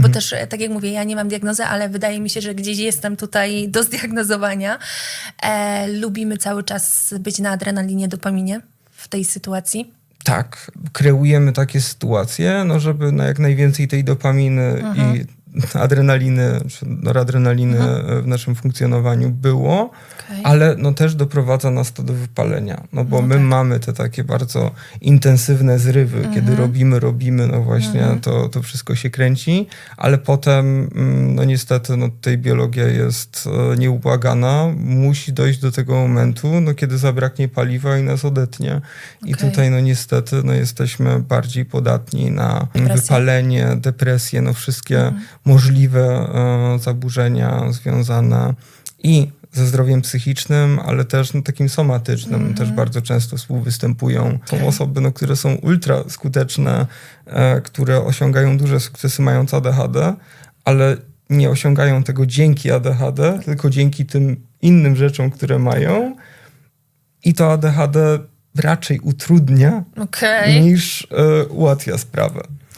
bo też, e, tak jak mówię, ja nie mam diagnozy, ale wydaje mi się, że gdzieś jestem tutaj do zdiagnozowania. E, lubimy cały czas być na adrenalinie, dopaminie w tej sytuacji. Tak, kreujemy takie sytuacje, no żeby no jak najwięcej tej dopaminy i adrenaliny, czy noradrenaliny w naszym funkcjonowaniu było, Okej. ale no też doprowadza nas to do wypalenia, no bo No my tak. mamy te takie bardzo intensywne zrywy, kiedy robimy, robimy, no właśnie to, to wszystko się kręci, ale potem mm, no niestety no tutaj biologia jest e, nieubłagana, musi dojść do tego momentu, no kiedy zabraknie paliwa i nas odetnie. I tutaj no niestety no jesteśmy bardziej podatni na Depresję. wypalenie, depresję, no wszystkie możliwe e, zaburzenia związane i ze zdrowiem psychicznym, ale też no, takim somatycznym też bardzo często współwystępują. Są osoby, no, które są ultra skuteczne, e, które osiągają duże sukcesy mając ADHD, ale nie osiągają tego dzięki ADHD, tylko dzięki tym innym rzeczom, które mają. I to ADHD raczej utrudnia Okej. niż e, ułatwia sprawę.